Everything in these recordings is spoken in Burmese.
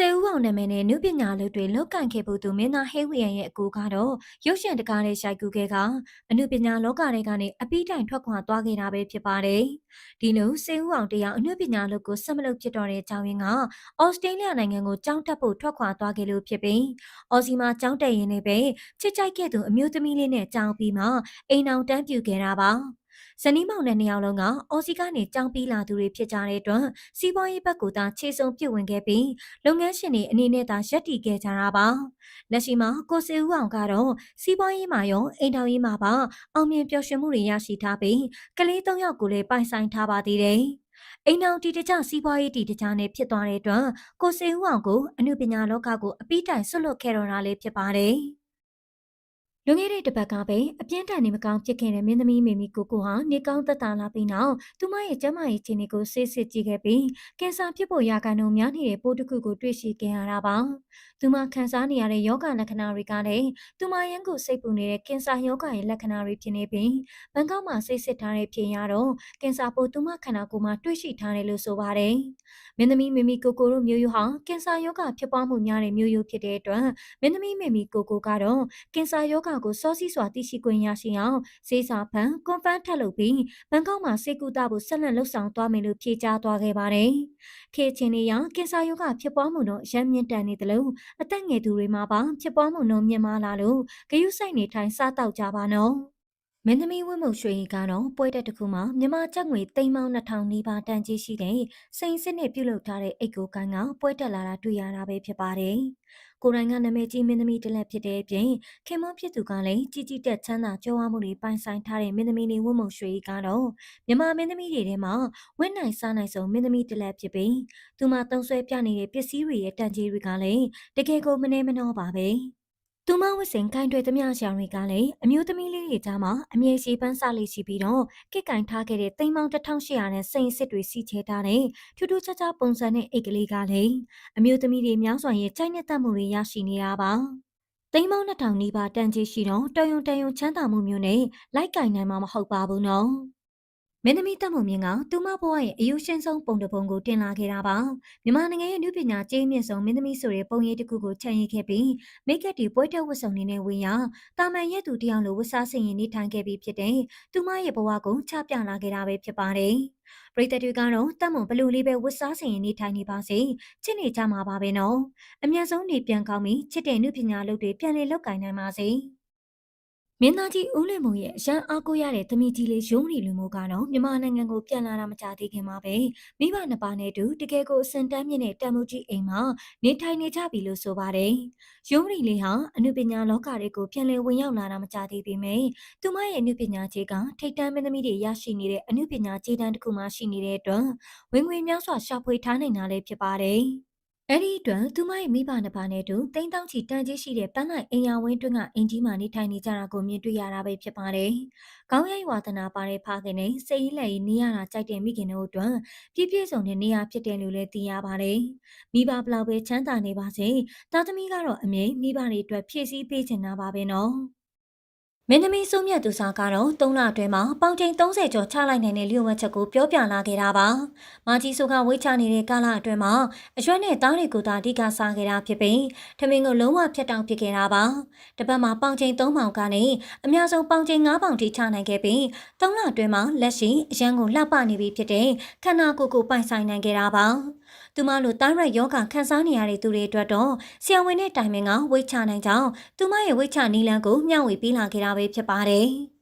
စေဦးအောင်နာမည်နဲ့နုပညာလုပ်တွေလောက်ကင်ခဲ့ဖို့သူမင်းသားဟဲဝီယန်ရဲ့အကူကတော့ရုပ်ရှင်တကားလေးရှိုက်ကူခဲ့ကအနုပညာလောကတွေကနေအပိတိုင်ထွက်ခွာသွားခဲ့တာပဲဖြစ်ပါတယ်။ဒီလိုစေဦးအောင်တရားအနုပညာလုပ်ကိုဆက်မလုပ်ဖြစ်တော့တဲ့အကြောင်းရင်းကအော်စတြေးလျနိုင်ငံကိုကြောင်းတက်ဖို့ထွက်ခွာသွားခဲ့လို့ဖြစ်ပြီးအော်စီမာကြောင်းတက်ရင်းနဲ့ပဲချစ်ကြိုက်ခဲ့သူအမျိုးသမီးလေးနဲ့ကြောင်းပြီးမှအိမ်အောင်တန်းပြူခဲ့တာပါ။ ဇနီးမောင်နဲ့နှစ်ယောက်လုံးကအော်စီကနေကြောင်းပြီးလာသူတွေဖြစ်ကြတဲ့အတွက်စီးပွားရေးဘက်ကသာခြေစုံပြုတ်ဝင်ခဲ့ပြီးလုပ်ငန်းရှင်တွေအနေနဲ့သာရပ်တည်ခဲ့ကြတာပါလက်ရှိမှာကိုစေဦးအောင်ကတော့စီးပွားရေးမှာရောအိမ်တော်ရေးမှာပါအောင်မြင်ပျော်ရွှင်မှုတွေရရှိထားပြီးကလေး၃ယောက်ကိုလည်းပိုင်ဆိုင်ထားပါသေးတယ်အိမ်အောင်တီတကြစီးပွားရေးတီတကြနဲ့ဖြစ်သွားတဲ့အတွက်ကိုစေဦးအောင်ကိုအမှုပညာလောကကိုအပိတိုင်ဆွတ်လွတ်ခဲ့တော်တာလေးဖြစ်ပါတယ်။ လွန်ခဲ့တဲ့တစ်ပတ်ကပဲအပြင်းထန်နေမကောင်းဖြစ်ခဲ့တဲ့မင်းသမီးမေမီကိုကိုဟာနေကောင်းသက်သာလာပြီးနောက်သူမရဲ့ကျန်းမာရေးအခြေအနေကိုစစ်စစ်ကြည့်ခဲ့ပြီးကင်ဆာဖြစ်ဖို့ရာခိုင်နှုန်းများနေတဲ့ပိုးတစ်ခုကိုတွေ့ရှိခဲ့ရတာပါ။သူမခံစားနေရတဲ့ယောဂလက္ခဏာတွေကလည်းသူမရန်ကိုစိတ်ပူနေတဲ့ကင်ဆာယောဂရဲ့လက္ခဏာတွေဖြစ်နေပြီးဘန်ကောက်မှာစိတ်စစ်ထားတဲ့ဖြစ်ရတော့ကင်ဆာပိုးသူမခန္ဓာကိုယ်မှာတွေ့ရှိထားတယ်လို့ဆိုပါတယ်။မင်းသမီးမေမီကိုကိုတို့မျိုးရိုးဟာကင်ဆာယောဂဖြစ်ပွားမှုများတဲ့မျိုးရိုးဖြစ်တဲ့အတွက်မင်းသမီးမေမီကိုကိုကတော့ကင်ဆာယောဂကိုစောစီးစွာသိရှိခွင့်ရရှိအောင်စေစာဖန်ကွန်ဖန်ထပ်လုပ်ပြီးဘန်ကောက်မှာစေကူတာဖို့ဆက်လက်လှုပ်ဆောင်သွားမယ်လို့ဖြေကြားသွားခဲ့ပါတယ်။ခေချင်းနေရကင်ဆာရောဂါဖြစ်ပွားမှုတော့ရမ်းမြင့်တန်နေတယ်လို့အသက်ငယ်သူတွေမှာပါဖြစ်ပွားမှုနှုန်းမြင့်မားလာလို့ဂယုစိုက်နေထိုင်စားတောက်ကြပါနော်။ မင်းသမီးဝင်းမုတ်ရွှေကတော့ပွဲတက်တစ်ခုမှာမြန်မာကျပ်ငွေသိန်းပေါင်း2000နီးပါးတန်ကြီးရှိတဲ့စိန်စစ်နဲ့ပြုလုပ်ထားတဲ့အိတ်ကိုကန်ကပွဲတက်လာတာတွေ့ရတာပဲဖြစ်ပါတယ်။ကိုရိုင်းကနာမည်ကြီးမင်းသမီးတစ်လက်ဖြစ်တဲ့အပြင်ခင်မွန်းဖြစ်သူကလည်းကြီးကြီးတက်ချမ်းသာကြွားဝမှုတွေပိုင်ဆိုင်ထားတဲ့မင်းသမီးလေးဝတ်မုံရွှေကတော့မြန်မာမင်းသမီးတွေထဲမှာဝင့်နိုင်စားနိုင်ဆုံးမင်းသမီးတစ်လက်ဖြစ်ပြီးသူမတုံးဆွဲပြနေတဲ့ပစ္စည်းတွေရဲ့တန်ကြေးတွေကလည်းတကယ်ကိုမနှဲမနှောပါပဲ။ သူမဝစ်စင်ခိုင်တွေသမျှရှောင်တွေကလည်းအမျိုးသမီးလေးတွေကြားမှာအမြဲရှိပန်းစားလေးရှိပြီးတော့ကစ်ကင်ထားခဲ့တဲ့တိမ်ပေါင်း1800နဲ့စိန်စစ်တွေစီချဲထားတဲ့ထူးထူးခြားခြားပုံစံနဲ့အိတ်ကလေးကလည်းအမျိုးသမီးတွေများစွာရဲ့ကြိုက်နှစ်သက်မှုတွေရရှိနေတာပါသိန်းပေါင်း2000နီးပါးတန်ကြီးရှိတော့တယုံတယုံချမ်းသာမှုမျိုးနဲ့လိုက်ကင်နိုင်မှာမဟုတ်ပါဘူးနော် မင်းသမီးတက်မုံမြင့်ကသူမဘဝရဲ့အယူရှင်ဆုံးပုံတစ်ပုံကိုတင်လာခဲ့တာပါမြန်မာနိုင်ငံရဲ့လူပညာကျေးမြင့်ဆုံးမင်းသမီးဆိုတဲ့ပုံရိပ်တစ်ခုကိုချန်ရခဲ့ပြီးမိတ်ကပ်တီပွဲတက်ဝတ်စုံနေနဲ့ဝင်ရတာမန်ရဲ့သူတယောက်လိုဝတ်စားဆင်ရင်နေထိုင်ခဲ့ပြီးဖြစ်တဲ့သူမရဲ့ဘဝကိုချပြလာခဲ့တာပဲဖြစ်ပါတယ်ပရိသတ်တွေကတော့တက်မုံဘလူလေးပဲဝတ်စားဆင်ရင်နေထိုင်နေပါစေချစ်နေကြမှာပါပဲနော်အမျက်ဆုံးနေပြန်ကောင်းပြီးချစ်တဲ့နုပညာလုပ်တွေပြန်လေလောက်ကင်နိုင်ပါစေ မင်းသားကြီးဦးလင်မုံရဲ့အရန်အားကိုရတဲ့သမီးကြီးလေးရုံးရီလူမျိုးကတော့မြန်မာနိုင်ငံကိုပြန်လာတာမကြသေးခင်မှာပဲမိဘနှစ်ပါးနဲ့တူတကယ်ကိုအစင်တန်းမြင့်တဲ့တန်မိုးကြီးအိမ်မှာနေထိုင်နေကြပြီလို့ဆိုပါတယ်။ရုံးရီလေးဟာအနုပညာလောကတွေကိုပြန်လည်ဝင်ရောက်လာတာမကြသေးပေမဲ့သူမရဲ့အနုပညာခြေကထိတ်တန့်မင်းသမီးတွေရရှိနေတဲ့အနုပညာခြေတန်းတစ်ခုမှရှိနေတဲ့အတွက်ဝင်ငွေများစွာရှာဖွေထားနိုင်တာလည်းဖြစ်ပါတယ်။ အဲ့ဒီအတွက်သူမရဲ့မိဘနှစ်ပါးနဲ့တူတိန်းတောင်းချီတန်ကြီးရှိတဲ့ပန်းလိုက်အိမ်ယာဝင်းတွင်းကအင်ကြီးမှနေထိုင်နေကြတာကိုမြင်တွေ့ရတာပဲဖြစ်ပါတယ်။ခေါင်းရိုက်ဝါသနာပါတဲ့ဖခင်နဲ့စိတ်ရည်လက်ရည်နေရတာကြိုက်တဲ့မိခင်တို့အတွက်ပြည့်ပြည့်စုံတဲ့နေရာဖြစ်တယ်လို့လည်းသိရပါတယ်။မိဘဘလောက်ပဲချမ်းသာနေပါစေ။သားသမီးကတော့အမြဲမိဘတွေအတွက်ဖြည့်ဆည်းပေးချင်တာပါပဲနော်။ မင်းသမီးစုမြတ်သူစာကတော့၃လအတွင်းမှာပေါင်ချိန်30ကျော်ချလိုက်နိုင်တဲ့လျှို့ဝှက်ချက်ကိုပြောပြလာခဲ့တာပါ။မာကြီးစုကဝိတ်ချနေတဲ့ကာလအတွင်းမှာအရွက်နဲ့သားတွေကိုသာအဓိကစားခဲ့တာဖြစ်ပြီးထမင်းကိုလုံးဝဖြတ်တောက်ဖြစ်ခဲ့တာပါ။တစ်ပတ်မှာပေါင်ချိန်3ပေါင်ကနေအများဆုံးပေါင်ချိန်5ပေါင်ထိချနိုင်ခဲ့ပြီး၃လအတွင်းမှာလက်ရှိအရန်ကိုလှပနေပြီဖြစ်တဲ့ခန္ဓာကိုယ်ကိုပိုင်ဆိုင်နိုင်ခဲ့တာပါ။ သူမလိုတိုင်းရက်ယောဂခံစားနေရတဲ့သူတွေအတွက်တော့ဆရာဝန်နဲ့တိုင်ပင်ကဝိတ်ချနိုင်ကြောင်းသူမရဲ့ဝိတ်ချနီလန်းကိုမျှဝေပေးလာခဲ့တာပဲဖြစ်ပါတယ်။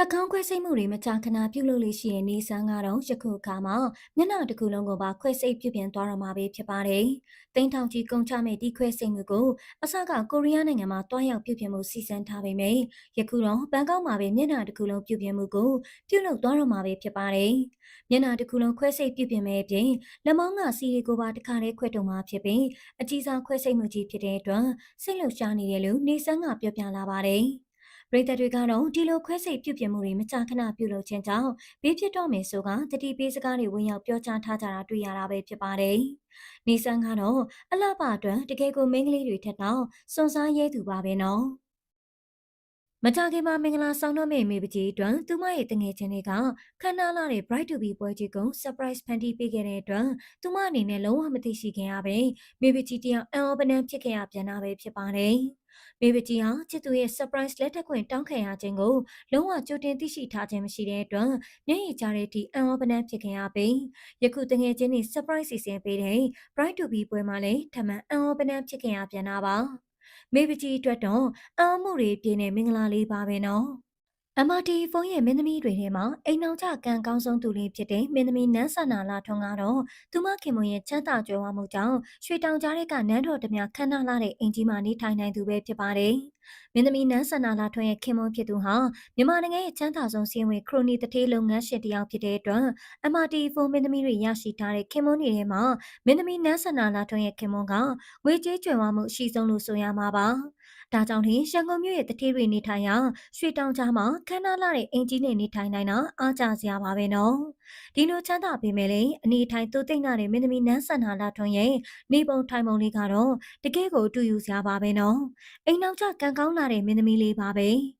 နှာခေါင်းခွဲစိတ်မှုတွေမကြာခဏပြုလုပ်လို့ရှိရင်နေဆန်းကတော့ယခုအခါမှာမျက်နှာတစ်ခုလုံးကိုပါခွဲစိတ်ပြုပြင်သွားတော့မှာပဲဖြစ်ပါတယ်။တိန်းထောင်ကြီးကုန်ချမဲ့ဒီခွဲစိတ်မှုကိုအစကကိုရီးယားနိုင်ငံမှာတွားရောက်ပြုပြင်မှုစီစဉ်ထားပေမယ့်ယခုတော့ဘန်ကောက်မှာပဲမျက်နှာတစ်ခုလုံးပြုပြင်မှုကိုပြုလုပ်သွားတော့မှာပဲဖြစ်ပါတယ်။မျက်နှာတစ်ခုလုံးခွဲစိတ်ပြုပြင်မဲ့အပြင်လက်မောင်းကစီရီကိုပါတစ်ခါတည်းခွဲတုံမှာဖြစ်ပြီးအကြီးစားခွဲစိတ်မှုကြီးဖြစ်တဲ့အတွက်စိတ်လှုပ်ရှားနေတယ်လို့နေဆန်းကပြောပြလာပါတယ်။ ပရိသတ်တွေကတော့ဒီလိုခွဲစိတ်ပြုပြင်မှုတွေမကြာခဏပြုလုပ်ခြင်းကြောင့်ဘေးဖြစ်တော့မယ်ဆိုကတတိပေးစကားတွေဝင်ရောက်ပြောကြားထားကြတာတွေ့ရတာပဲဖြစ်ပါတယ်။နေဆန်းကတော့အလှပအတွက်တကယ်ကိုမိန်းကလေးတွေထက်တော့စွန်စားရဲသူပါပဲနော်။မကြခင်မှာမင်္ဂလာဆောင်တော့မယ့်မိပကြီးအတွက်သူမရဲ့တငယ်ချင်းတွေကခမ်းနားလာတဲ့ Bright to be ပွဲကြီးကို surprise ဖန်တီးပေးခဲ့တဲ့အတွက်သူမအနေနဲ့လုံးဝမသိရှိခင်ရပဲမိပကြီးတယောက်အံ့ဩပနံဖြစ်ခဲ့ရပြန်တာပဲဖြစ်ပါတယ်။ မိပကြီးဟာချစ်သူရဲ့ surprise လက်ထက်ခွင့်တောင်းခံရခြင်းကိုလုံးဝကြိုတင်သိရှိထားခြင်းမရှိတဲ့အတွက်မျက်ရည်ကျတဲ့အထိအံ့ဩပနံဖြစ်ခဲ့ရပြီးယခုတငယ်ချင်းတွေ surprise စီစဉ်ပေးတဲ့ Bright to be ပွဲမှာလည်းထမှန်အံ့ဩပနံဖြစ်ခဲ့ရပြန်တာပါ။မေပကြီးအတွက်တော့အံ့မှုတွေပြည့်နေမင်္ဂလာလေးပါပဲနော် MRT ဖုန်းရဲ့မင်းသမီးတွေထဲမှာအိမ်အောင်ချကံကောင်းဆုံးသူလေးဖြစ်တဲ့မင်းသမီးနန်းဆန္နာလာထွန်းကတော့သူမခင်မွန်ရဲ့ချမ်းသာကြွယ်ဝမှုကြောင့်ရွှေတောင်ကြားတွေကနန်းတော်တများခမ်းနားလာတဲ့အင်ကြီးမှနေထိုင်နိုင်သူပဲဖြစ်ပါတယ်။မင်းသမီးနန်းဆန္နာလာထွန်းရဲ့ခင်မွန်ဖြစ်သူဟာမြန်မာနိုင်ငံရဲ့ချမ်းသာဆုံးစီးဝင်ခရိုနီတထေးလုပ်ငန်းရှင်တစ်ယောက်ဖြစ်တဲ့အတွက် MRT ဖုန်းမင်းသမီးတွေရရှိထားတဲ့ခင်မွန်တွေထဲမှာမင်းသမီးနန်းဆန္နာလာထွန်းရဲ့ခင်မွန်ကငွေကြေးကြွယ်ဝမှုအရှိဆုံးလို့ဆိုရမှာပါ။ ဒါကြောင့်ဒီရန်ကုန်မြို့ရဲ့တထေးတွေနေထိုင်ရာရွှေတောင်ကြားမှာခမ်းနားလာတဲ့အင်ကြီးနဲ့နေထိုင်နိုင်တာအားကျစရာပါပဲနော်ဒီလိုချမ်းသာပေမဲ့လည်းအနေထိုင်သို့သိမ့်လာတဲ့မင်းသမီးနန်းဆန္ဒလာထွန်းရဲ့နေပုံထိုင်ပုံလေးကတော့တကယ်ကိုတူယူစရာပါပဲနော်အိမ်နောက်ကျကံကောင်းလာတဲ့မင်းသမီးလေးပါပဲ။